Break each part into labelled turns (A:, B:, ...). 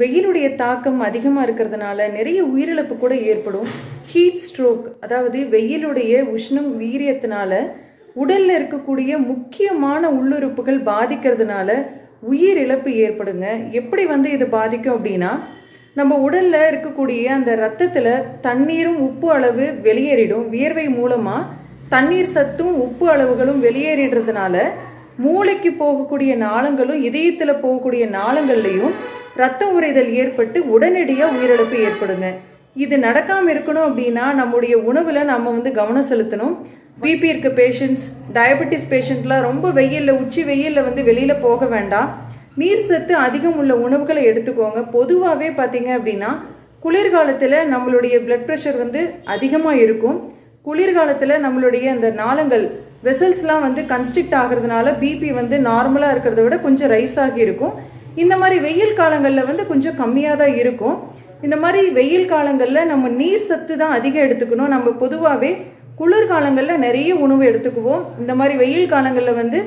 A: வெயிலுடைய தாக்கம் அதிகமாக இருக்கிறதுனால நிறைய உயிரிழப்பு கூட ஏற்படும். ஹீட் ஸ்ட்ரோக் அதாவது வெயிலுடைய உஷ்ணம் வீரியத்தினால உடலில் இருக்கக்கூடிய முக்கியமான உள்ளுறுப்புகள் பாதிக்கிறதுனால உயிர் இழப்பு ஏற்படுங்க. எப்படி வந்து இது பாதிக்கும் அப்படின்னா நம்ம உடலில் இருக்கக்கூடிய அந்த ரத்தத்தில் தண்ணீரும் உப்பு அளவு வெளியேறிடும். வியர்வை மூலமாக தண்ணீர் சத்தும் உப்பு அளவுகளும் வெளியேறிடுறதுனால மூளைக்கு போகக்கூடிய நாளங்களும் இதயத்தில் போகக்கூடிய நாளங்கள்லையும் ரத்த உறைதல் ஏற்பட்டு உடனடியாக உயிரிழப்பு ஏற்படுங்க. இது நடக்காமல் இருக்கணும் அப்படின்னா நம்முடைய உணவில் நம்ம வந்து கவனம் செலுத்தணும். பிபி இருக்க பேஷண்ட்ஸ் டயபெட்டிஸ் பேஷண்ட்லாம் ரொம்ப வெயிலில் உச்சி வெயில்ல வந்து வெளியில் போக வேண்டாம். நீர் சத்து அதிகம் உள்ள உணவுகளை எடுத்துக்கோங்க. பொதுவாகவே பார்த்தீங்க அப்படின்னா குளிர்காலத்தில் நம்மளுடைய பிளட் ப்ரெஷர் வந்து அதிகமாக இருக்கும். குளிர்காலத்தில் நம்மளுடைய அந்த நாளங்கள் வெசல்ஸ்லாம் வந்து கன்ஸ்ட்ரிக்ட் ஆகிறதுனால பிபி வந்து நார்மலாக இருக்கிறத விட கொஞ்சம் ரைஸ் ஆகி இருக்கும். இந்த மாதிரி வெயில் காலங்களில் வந்து கொஞ்சம் கம்மியாக தான் இருக்கும். இந்த மாதிரி வெயில் காலங்களில் நம்ம நீர் சத்து தான் அதிகம் எடுத்துக்கணும். நம்ம பொதுவாகவே குளிர்காலங்களில் நிறைய உணவு எடுத்துக்குவோம். இந்த மாதிரி வெயில் காலங்களில் வந்து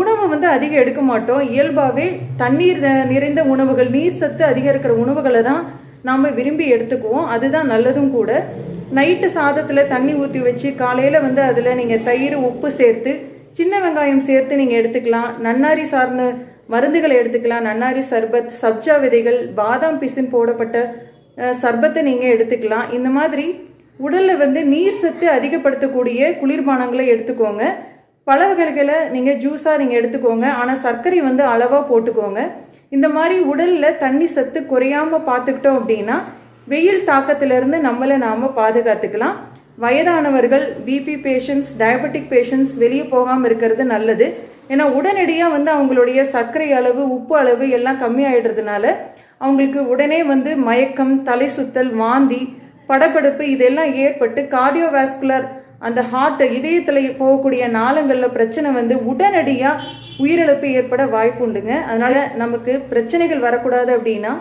A: உணவை வந்து அதிகம் எடுக்க மாட்டோம். இயல்பாகவே தண்ணீர் நிறைந்த உணவுகள் நீர் சத்து அதிகம் இருக்கிற உணவுகளை தான் நாம் விரும்பி எடுத்துக்குவோம். அதுதான் நல்லதும் கூட. நைட்டு சாதத்தில் தண்ணி ஊற்றி வச்சு காலையில் வந்து அதில் நீங்கள் தயிர் உப்பு சேர்த்து சின்ன வெங்காயம் சேர்த்து நீங்கள் எடுத்துக்கலாம். நன்னாரி சார்ந்த மருந்துகளை எடுத்துக்கலாம் நன்னாரி சர்பத் சப்ஜா விதைகள் பாதாம் பிசின் போடப்பட்ட சர்பத்தை நீங்கள் எடுத்துக்கலாம். இந்த மாதிரி உடலில் வந்து நீர் சத்து அதிகப்படுத்தக்கூடிய குளிர்பானங்களை எடுத்துக்கோங்க. பல வகைகளை நீங்கள் ஜூஸாக நீங்கள் எடுத்துக்கோங்க. ஆனால் சர்க்கரை வந்து அளவாக போட்டுக்கோங்க. இந்த மாதிரி உடலில் தண்ணி சத்து குறையாமல் பார்த்துக்கிட்டோம் அப்படின்னா வெயில் தாக்கத்திலிருந்து நம்மளை நாம் பாதுகாத்துக்கலாம். வயதானவர்கள் பிபி பேஷண்ட்ஸ் டயபெட்டிக் பேஷண்ட்ஸ் வெளியே போகாமல் இருக்கிறது நல்லது. ஏன்னா உடனடியாக வந்து அவங்களுடைய சர்க்கரை அளவு உப்பு அளவு எல்லாம் கம்மியாயிடுறதுனால அவங்களுக்கு உடனே வந்து மயக்கம் தலை சுத்தல் வாந்தி படப்படுப்பு இதெல்லாம் ஏற்பட்டு கார்டியோவாஸ்குலர் அந்த ஹார்ட்டை இதயத்தில் போகக்கூடிய நாளங்களில் பிரச்சனை வந்து உடனடியாக உயிரிழப்பு ஏற்பட வாய்ப்பு உண்டுங்க. நமக்கு பிரச்சனைகள் வரக்கூடாது அப்படின்னா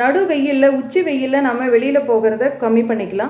A: நடு வெயில்ல உச்சி வெயிலில் நம்ம வெளியில் போகிறத கம்மி பண்ணிக்கலாம்.